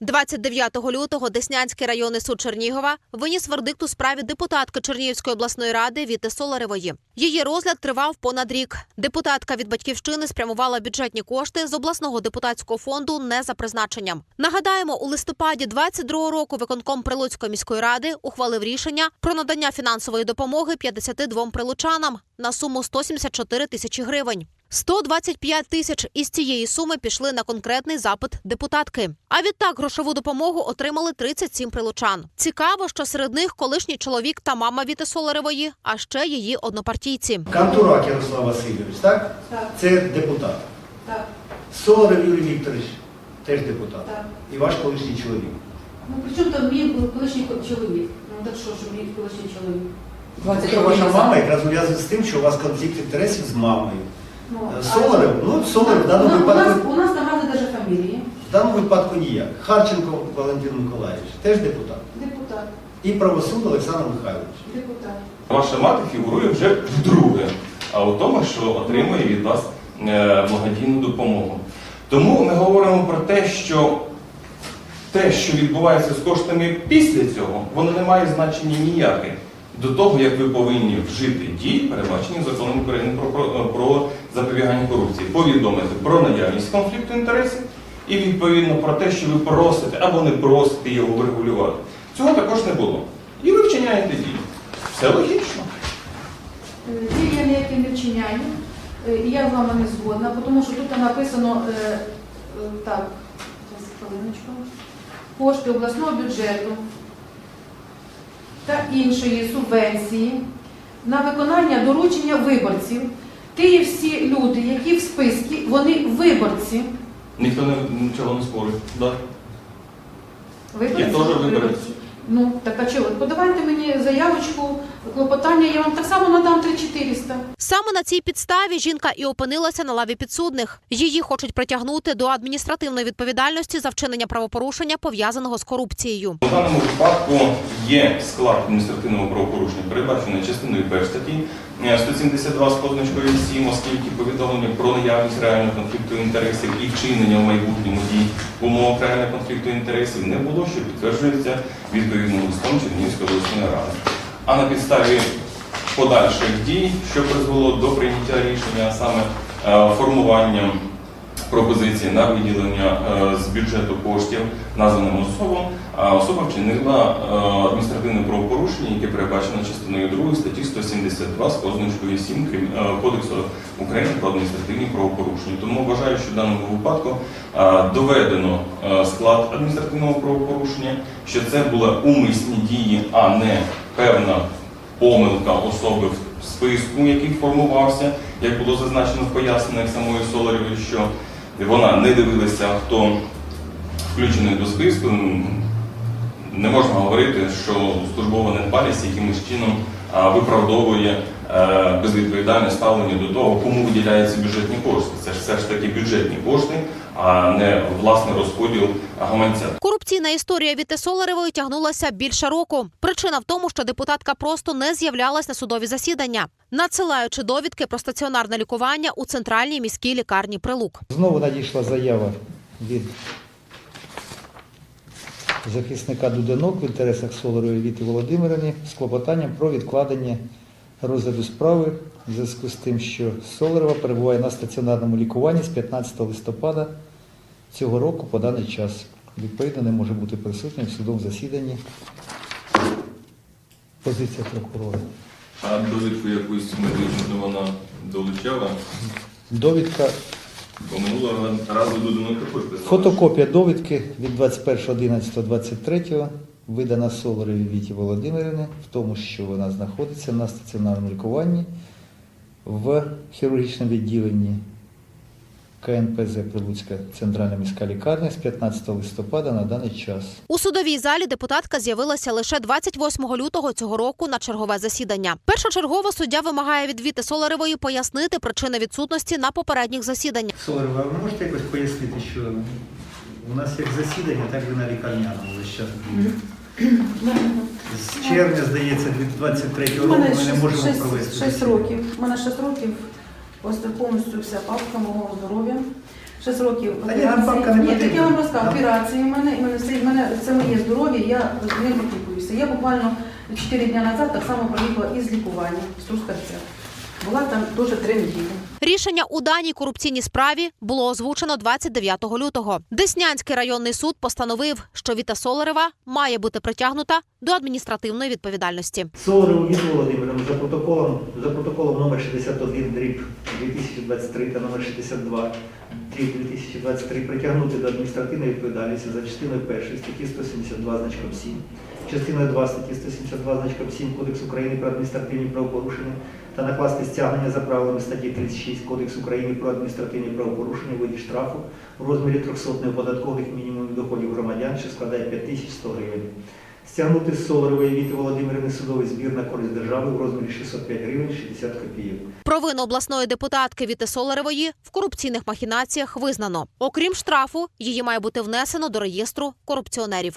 29 лютого Деснянський районний суд Чернігова виніс вердикт у справі депутатки Чернігівської обласної ради Віти Соларевої. Її розгляд тривав понад рік. Депутатка від батьківщини спрямувала бюджетні кошти з обласного депутатського фонду не за призначенням. Нагадаємо, у листопаді 22 року виконком Прилуцької міської ради ухвалив рішення про надання фінансової допомоги 52 прилучанам на суму 174 тисячі гривень. 125 тисяч із цієї суми пішли на конкретний запит депутатки. А відтак грошову допомогу отримали 37 прилучан. Цікаво, що серед них колишній чоловік та мама Віти Соларевої, а ще її однопартійці. Кантурак Ярослав Васильович, так? Так, Це депутат. так, Соларев Юрій Вікторович, теж депутат. так. І ваш колишній чоловік. Ну при чому там мій колишній чоловік? Ну так що, що мій колишній чоловік? 20 Що років ваша мама якраз пов'язує з тим, що у вас конфлікт інтересів з мамою. Ну, Е, Соларев, ну Соларев в у, даному у, нас, випадку, у нас там разі навіть фамілії. в даному випадку ніяк. Харченко Валентин Миколаївич, теж депутат. Депутат, І правосуд Олександр Михайлович. депутат. Ваша мати фігурує вже вдруге, а у тому, що отримує від вас е, благодійну допомогу. Тому ми говоримо про те, що те, що відбувається з коштами після цього, воно не має значення ніяке до того, як ви повинні вжити дій, передбачені законом України про, про, про запобігання корупції, повідомити про наявність конфлікту інтересів і відповідно про те, що ви просите або не просите його врегулювати. Цього також не було. І ви вчиняєте дії. Все логічно. Е, Дії я ніякі не вчиняю. Е, І я з вами не згодна, тому що тут написано е, е, так. Кошти обласного бюджету та іншої субвенції на виконання доручення виборців. Ті всі люди, які в списку, вони виборці. Ніхто не, нічого не спорить. Да. Виборці, Я теж виборець. Ну, так а чого? Подавайте мені заявочку, клопотання, я вам так само надам 3400. Саме на цій підставі жінка і опинилася на лаві підсудних. Її хочуть притягнути до адміністративної відповідальності за вчинення правопорушення пов'язаного з корупцією. У даному випадку є склад адміністративного правопорушення, передбачений частиною 1 статті е, 172 з позначкою 7, оскільки повідомлення про наявність реального конфлікту інтересів і вчинення в майбутньому дій в умовах реального конфлікту інтересів не було, що підтверджується відповідним листом Чернігівської обласної ради. А на підставі подальших дій, що призвело до прийняття рішення, а саме е, формуванням пропозиції на виділення е, з бюджету коштів названим особам, а особа вчинила е, адміністративне правопорушення, яке передбачено частиною 2 статті 172 з позначкою 7 Крим- е, Кодексу України про адміністративні правопорушення. Тому вважаю, що в даному випадку доведено склад адміністративного правопорушення, що це були умисні дії, а не певна помилка особи в списку, який формувався, як було зазначено в поясненнях самої Соларєвої, що вона не дивилася, хто включений до списку. Не можна говорити, що службова недбалість якимось чином виправдовує безвідповідальне ставлення до того, кому виділяються бюджетні кошти. Це ж все ж таки бюджетні кошти, а не власний розподіл гаманця. Корупційна історія Віти Соларевої тягнулася більше року. Причина в тому, що депутатка просто не з'являлась на судові засідання, надсилаючи довідки про стаціонарне лікування у центральній міській лікарні Прилук. Знову надійшла заява від захисника Дуденок в інтересах Соларової Віти Володимирівни з клопотанням про відкладення розгляду справи в зв'язку з тим, що Соларова перебуває на стаціонарному лікуванні з 15 листопада цього року по даний час. Відповідно, не може бути присутнім в судовому засіданні. Позиція прокурора. А довідку якусь медичну вона долучала, Довідка бо минулого разу Дудинок також писала. Фотокопія довідки від 21.11.23 видана Соларові Віті Володимирівни в тому, що вона знаходиться на стаціонарному лікуванні в хірургічному відділенні КНПЗ Прилуцька центральна міська лікарня з 15 листопада на даний час. У судовій залі депутатка з'явилася лише 28 лютого цього року на чергове засідання. Першочергово суддя вимагає від Віти Соларевої пояснити причини відсутності на попередніх засіданнях. Соларова, ви можете якось пояснити, що у нас як засідання, так і на лікарняному весь час. З червня, здається, 23 року ми не можемо 6, провести. 6 років. У мене 6 років. Ось повністю вся папка мого здоров'я. 6 років Та ні, не так я вам розказав, операції, в мене, в мене, все, мене це моє здоров'я, я ним опікуюся. Я буквально 4 дні назад так само приїхала із лікування з Трускавця. Була там дуже 3 неділі. Рішення у даній корупційній справі було озвучено 29 лютого. Деснянський районний суд постановив, що Віта Соларева має бути притягнута до адміністративної відповідальності. Солареву Віту Володимиром за протоколом, за протоколом номер 61 дріб 2023 та номер 62 дріб 2023 притягнути до адміністративної відповідальності за частиною 1 статті 172 значком 7, частиною 2 статті 172 значком 7 Кодексу України про адміністративні правопорушення та накласти стягнення за правилами статті 36 Кодексу України про адміністративні правопорушення у виді штрафу в розмірі 300 неоподаткових мінімумів доходів громадян, що складає 5100 гривень. Стягнути з Соларової Віти Володимирівни судовий збір на користь держави в розмірі 605 гривень 60 копійок. Провину обласної депутатки Віти Соларевої в корупційних махінаціях визнано. Окрім штрафу, її має бути внесено до реєстру корупціонерів.